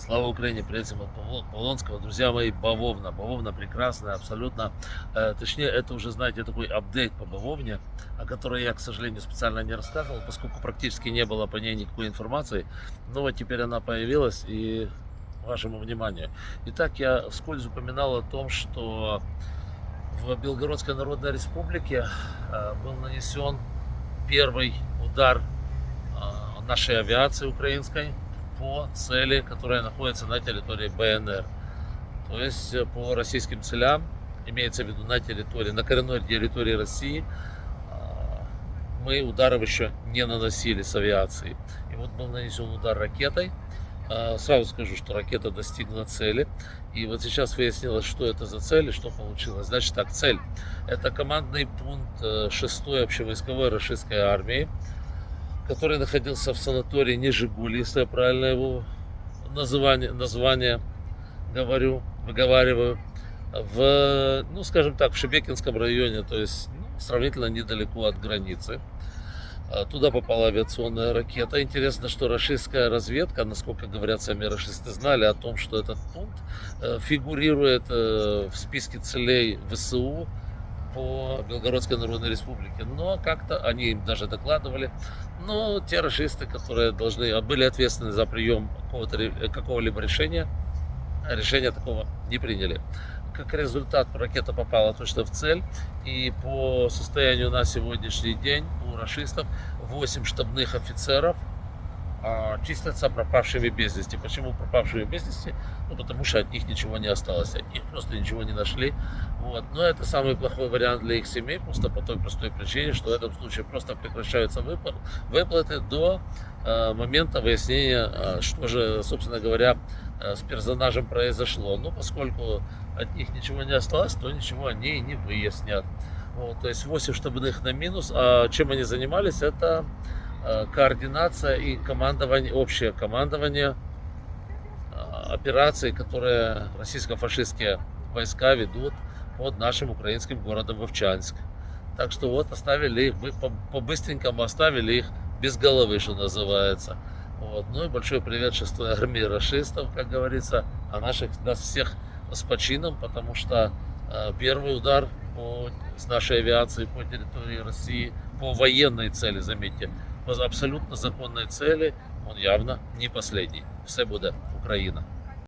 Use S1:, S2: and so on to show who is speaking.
S1: Слава Украине, привет от Полонского. Друзья мои, бавовна. Бавовна прекрасная, абсолютно. Э, точнее, это уже, знаете, такой апдейт по бавовне, о которой я, к сожалению, специально не рассказывал, поскольку практически не было по ней никакой информации. Но вот теперь она появилась и вашему вниманию. Итак, я вскользь упоминал о том, что в Белгородской Народной Республике э, был нанесен первый удар э, нашей авиации украинской по цели, которая находится на территории БНР. То есть э, по российским целям, имеется в виду на территории, на коренной территории России, а, мы ударов еще не наносили с авиации. И вот был нанесен удар ракетой. А, Сразу скажу, что ракета достигла цели. И вот сейчас выяснилось, что это за цель и что получилось. Значит так, цель. Это командный пункт 6-й общевойсковой российской армии, который находился в санатории Нижегули, если я правильно его название, название говорю, выговариваю, в, ну, скажем так, в Шебекинском районе, то есть ну, сравнительно недалеко от границы. А, Туда попала авиационная ракета. Интересно, что российская разведка, насколько говорят сами расисты, знали о том, что этот пункт э, фигурирует э, в списке целей ВСУ по Белгородской Народной Республике. Но как-то они им даже докладывали. Но те расисты, которые должны, были ответственны за прием ре- какого-либо решения, решения такого не приняли. Как результат, ракета попала точно в цель. И по состоянию на сегодняшний день у расистов 8 штабных офицеров а, числятся пропавшими без вести. Почему пропавшими без вести? Ну, потому что от них ничего не осталось. От них просто ничего не нашли. Вот. Но это самый плохой вариант для их семей, просто по той простой причине, что в этом случае просто прекращаются выпла- выплаты до э, момента выяснения, что же, собственно говоря, с персонажем произошло. Но поскольку от них ничего не осталось, то ничего они и не выяснят. Вот, то есть 8 штабных на минус. А чем они занимались? Это координация и командование, общее командование э, операций, которые российско-фашистские войска ведут под нашим украинским городом Вовчанск. Так что вот оставили их, мы по- по-быстренькому оставили их без головы, что называется. Вот. Ну и большой привет шестой армии расистов, как говорится, а наших, нас всех с почином, потому что э, первый удар по, с нашей авиации по территории России, по военной цели, заметьте, абсолютно законной цели, он явно не последний. Все буде Україна.